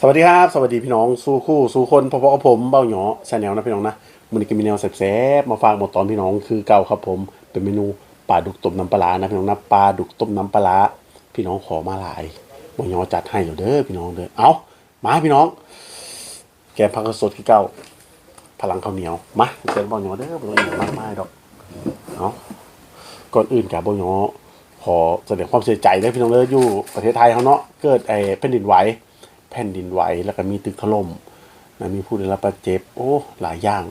สวัสดีครับ สวัสดีพี่น้องสู้คู่สู้คนพอๆกับผมเบ้าหยอชาแนลนะพี่น้องนะมันก็มีแนวแซ่บๆมาฝากหมดตอนพี่น้องคือเก่าครับผม เป็นเมนูปลาดุกต้มน้ำปลานะพี่น้องนะปลาดุกต้มน้ำปลาพี่น้องขอมาหลายเบ้าหยอจัดให้เด้อพี่น้องเด้อเอามาพี่น้อง แกงผักกระสดคือเก่าพลังข้าวเหนียวมาเซนเบ้าหยอเด้อบ่ต้องอีกมากมายดอกเอา ก่อนอื่นกับเบ้าหยอขอแสดงความเสียใจด้วยพี่น้องเด้ออยู่ประเทศไทยเขาเนาะเกิดไอ้แผ่นดินไหวแผ่นดินไหวแล้วก็มีตึกถล่มนะมีผู้ได้รับบาดเจ็บโอ้หลายอย่าง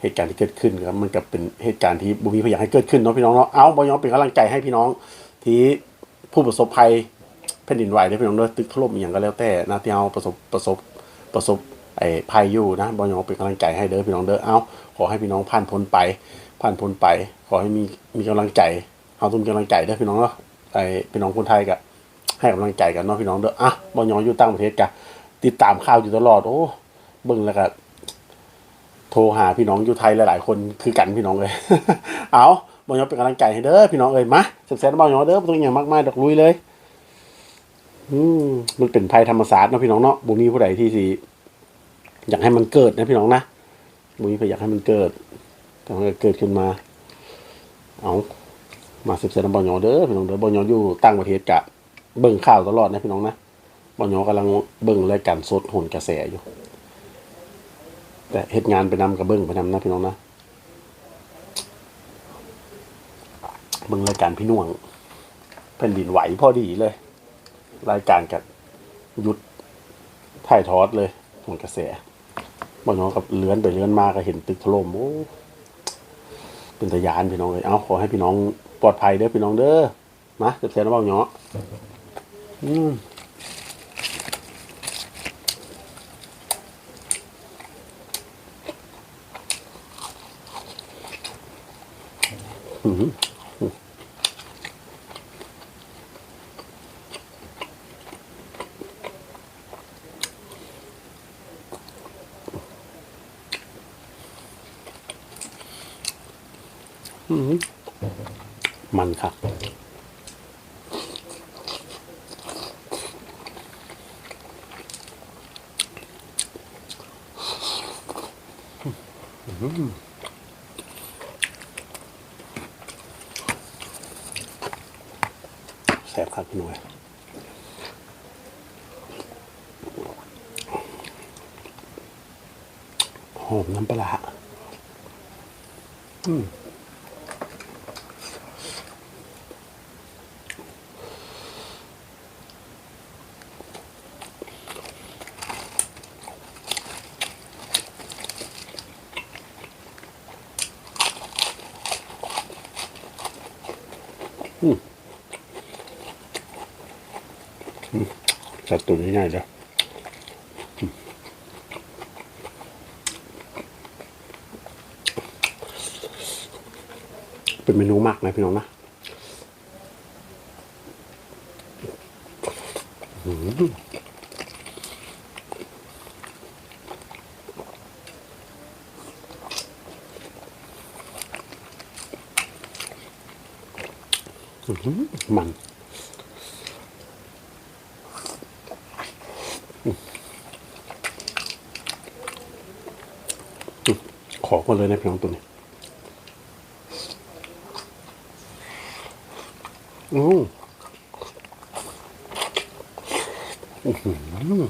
เหตุการณ์ที่เกิดขึ้นครับมันก็เป็นเหตุการณ์ที่บุมีพยากให้เกิดขึ้นเนาะพี่น้องเนาะเอาบอยองเป็นกำลังใจให้พี่น้อง ที่ผู้ประสบภัยแผ่นดินไหวได้พี่น้องเด้อตึกถล่มอย่างก็แล้วแต่นะที่เอาประสบประสบประสบไอ้ภัยอยู่นะบอยองเป็นกำลังใจให้เด้อพี่น้องเด้อเอาขอให้พี่น้องผ่านพ้นไป ผ่านพ้นไป ขอให้มีมีกำลังใจเอาตุ้มกำลังใจด้อพี่น้องเนาะไอพี่น้องคนไทยก็ให้กำลังใจกันเนาะพี่น้องเด้ออะบอยองอยู่ต่างประเทศกันติดตามข่าวอยู่ตลอด โอ้เบิ่งแล้วก็โทรหาพี่น้องอยู่ไทยหลายๆคนคือกันพี่น้องเลย เอาบอยองเป็นกำลังใจให้เด้อพี่น้องเอ้ยมาแซ่บๆบอยองเด้อต้องอย่างมากมายดอกลุยเลย อืมมันเป็นภัยธรรมศาสตร์เนาะพี่น้องเนาะบ่มีผู้ใดที่สิอยากให้มันเกิดนะพี่น้องนะบ่มีใครอยากให้มันเกิด มันก็เกิดขึ้นมา เอามาแซ่บๆบอยอเด้อพี่น้องเด้อบอยออยู่ต่างประเทศกะเบิ่งข่าวตลอดนะพี่น้องนะบอลยกำลังเบิ่งรายการสดโหนกระแสอยู่ แต่เหตุงานไปนำกับเบิ่งไปนำนะพี่น้องนะเบิ่งรายการพี่น่วงแผ่นดินไหวพอดีเลย รายการกับหยุดถ่ายทอดเลยโหนกระแสบอลยกับเลื้อนไปเลื้อนมาก็เห็นตึกถล่มโอ้ เป็นตะยานพี่น้องเลยเอาขอให้พี่น้องปลอดภัยเด้อพี่น้องเด้อมาเจ็บแสนเบาเนาะอืมอืม มันครับแซ่บครับหน่วยหอมน้ำปลาร้าอืม จัดตัวง่ายๆเลยเป็นเมนูมากนะพี่น้องนะอื มอื้อหือมันเลยนะพี่น้องตัวนี้อืมอื้อหือ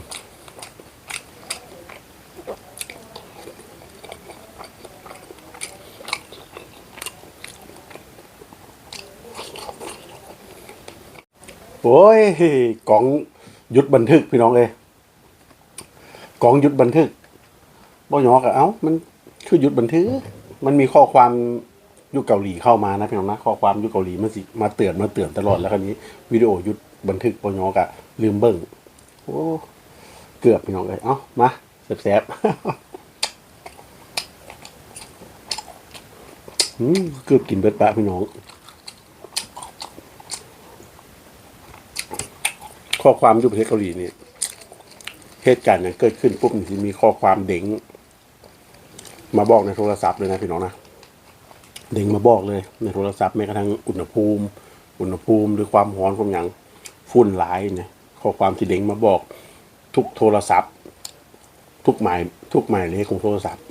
โอ้ยกล่องหยุดบันทึกพี่น้องเอ้กล่องหยุดบันทึกบ่ยอกอะเอ้ามัน คือหยุดบันทึกมันมีข้อความยุคเกาหลีเข้ามานะพี่น้องนะข้อความยุคเกาหลีมันสิมาเตือนมาเตือนตลอดแล้วคราวนี้วิดีโอหยุดบันทึกบ่ยอกะลืมเบิ่งโอ้เกือบพี่น้องเลยเอ้ามาแซ่บๆอืมเกือบกินเบิดปะพี่น้องข้อความยุคประเทศเกาหลีนี่เหตุการณ์เนี่ยเกิดขึ้นปุ๊บมันจะมีข้อความเด้ง มาบอกในโทรศัพท์เลยนะพี่น้องนะเด้งมาบอกเลยในโทรศัพท์แม้กระทั่งอุณหภูมิ อุณหภูมิหรือความร้อนความหยังฝุ่นหลายเนี่ยข้อความที่เด้งมาบอกทุกโทรศัพท์ ทุกหมายทุกหมายเลขของโทรศัพท์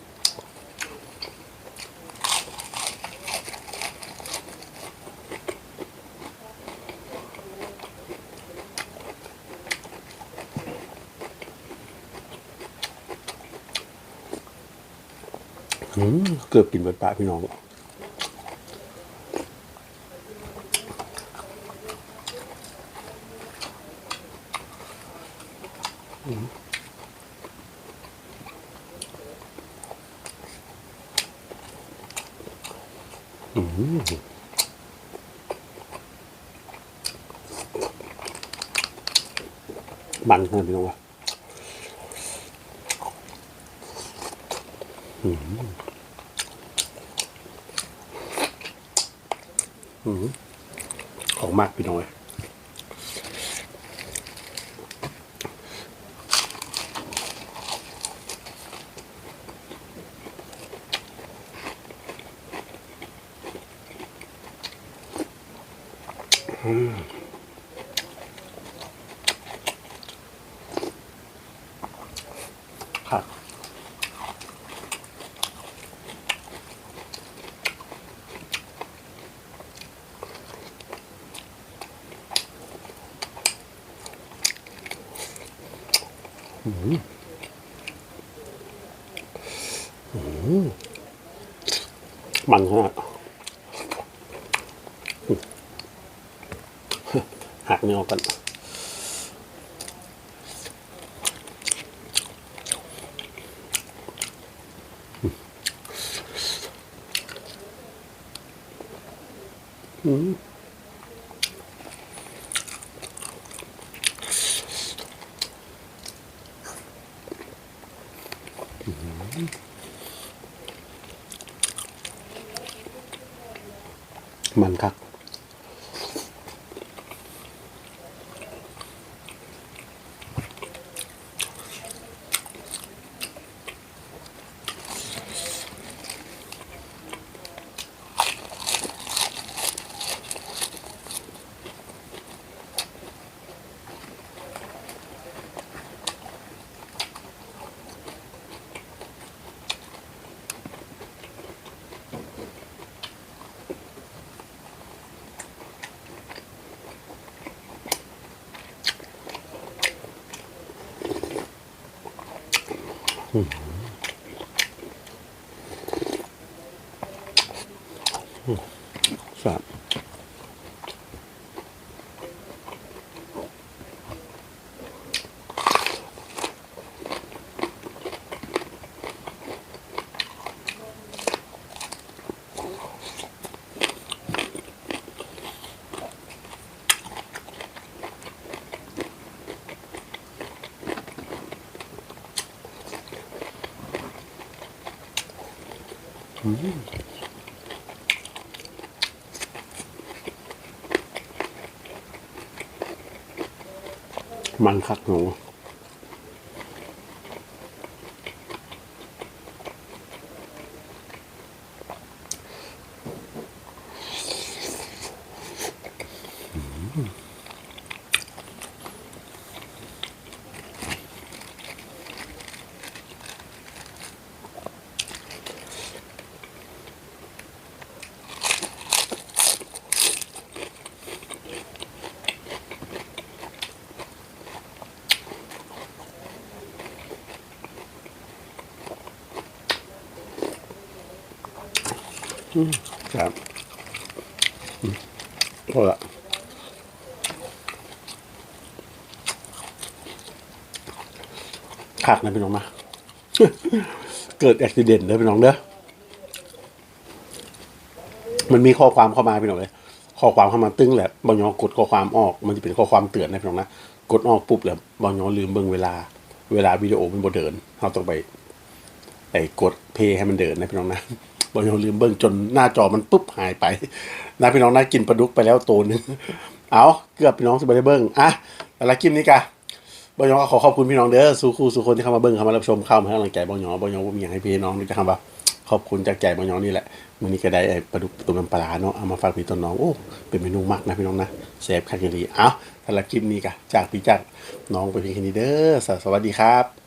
เกือบกินเบิดปลาพี่น้องอืมันขนาดนี้วะอืม อืมของมากพี่น้องเอ้ยครั มันขนาดหักเนื้ออกกันอืม มันคัก ครับ มันคักหนู ครับอืมพอละคักนะพี่น้องมา เกิดอุบิเหตุเลยพี่น้องเด้อมันมีข้อความเข้ามาพี่น้องเลยข้อความเข้ามาตึ้งแหละบางยอกดข้อความออก มันจะเป็นข้อความเตือนนะพี่น้องนะกดออกปุ๊บแล้วบางยอลืมเบิ่งเวลา เวลาวิดีโอมันบ่เดินเราต้องไปไอ้กดเพย์ให้มันเดินนะพี่น้องนะ บางยอลืมเบิ่งจนหน้าจอมันปุ๊บหายไปนะพี่น้องนะกินปลาดุกไปแล้วตัวหนึงเอาเกือบพี่น้องสบได้เบิ่งอะแต่ละคลิปนี้กะบางยอก็ขอขอบคุณพี่น้องเด้อสู่คู่สู่คนที่เข้ามาเบิ่งเข้ามารับชมเข้ามาให้กำลังใจบางยองบางยอว่ามีอย่างให้พี่น้องนี่จะคำว่าขอบคุณจากใจบางยองนี่แหละมื้อนี้ก็ได้ไอ้ปลาดุกต้มน้ำปลาเนาะเอามาฝากพี่ต้นน้องโอ้เป็นเมนูมักนะพี่น้องนะแซ่บคักอีหลีเอาสำหรับคลิปนี้ก็จากพี่จากน้องไปเพียงแค่นี้เด้อสวัสดีครับ